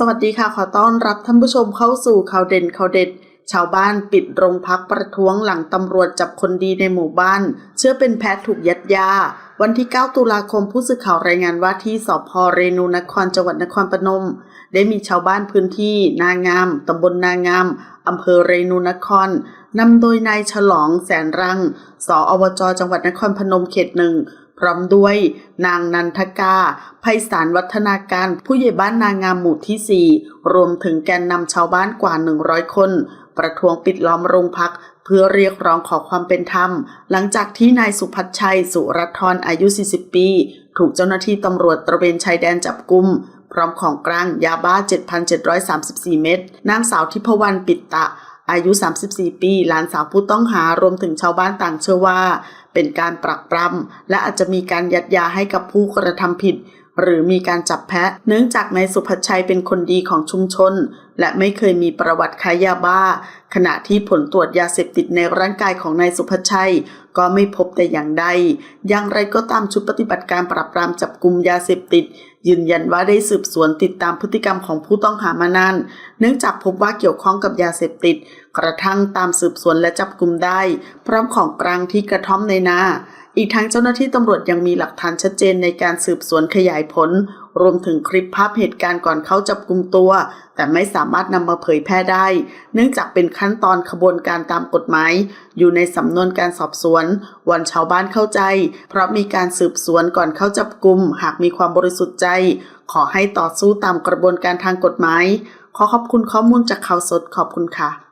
สวัสดีค่ะ ขอต้อนรับท่านผู้ชมเข้าสู่ข่าวเด่นข่าวเด็ด ชาวบ้านปิดโรงพักประท้วงหลังตำรวจจับคนดีในหมู่บ้าน เชื่อเป็นแพทย์ถูกยัดยา วันที่ 9 ตุลาคมผู้สื่อข่าวรายงานว่าที่สพเรนูนครจังหวัดนครปฐมได้มีชาวบ้านพื้นที่ นางามตำบลนางามอำเภอเรนูนครนำโดยนายฉลองแสนรัง สอวจจังหวัดนครพนมเขตหนึ่ง พร้อมด้วยนางนันทกาไพศาลวัฒนาการผู้ใหญ่บ้านนางงามหมู่ที่ 4 รวมถึงแกนนำชาวบ้านกว่า 100 คน ประท้วงปิดล้อมโรงพัก เพื่อเรียกร้องขอความเป็นธรรม หลังจากที่นายสุพัชชัย สุรัทรอายุ 40 ปี ถูกเจ้าหน้าที่ตำรวจตระเวนชายแดนจับกุม พร้อมของกลางยาบ้า 7,734 เม็ดนางสาวทิพวรรณปิตตะ อายุ 34 ปีหลานสาวผู้ต้องหารวมถึงชาวบ้านต่างเชื่อว่า เป็นการปรักปรำและอาจจะมีการยัดยาให้กับผู้กระทำผิด หรือมีการจับแพะ เนื่องจากนายสุภชัยเป็นคนดีของชุมชน และไม่เคยมีประวัติค้ายาบ้า ขณะที่ผลตรวจยาเสพติดในร่างกายของนายสุภชัย ก็ไม่พบแต่อย่างใด อย่างไรก็ตามชุดปฏิบัติการปราบปรามจับกลุ่มยาเสพติด ยืนยันว่าได้สืบสวนติดตามพฤติกรรมของผู้ต้องหามานาน เนื่องจากพบว่าเกี่ยวข้องกับยาเสพติด กระทั่งตามสืบสวนและจับกลุ่มได้ พร้อมของกลางที่กระท่อมในนาอีกทั้งเจ้าหน้าที่ตำรวจยังมีหลักฐานชัดเจนในการสืบสวนขยายผล รวมถึงคลิปภาพเหตุการณ์ก่อนเข้าจับกลุ่มตัว แต่ไม่สามารถนำมาเผยแพร่ได้ เนื่องจากเป็นขั้นตอนขบวนการตามกฎหมาย อยู่ในสำนวนการสอบสวน วันชาวบ้านเข้าใจ เพราะมีการสืบสวนก่อนเข้าจับกลุ่ม หากมีความบริสุทธิ์ใจ ขอให้ต่อสู้ตามกระบวนการทางกฎหมาย ขอขอบคุณข้อมูลจากข่าวสดขอบคุณค่ะ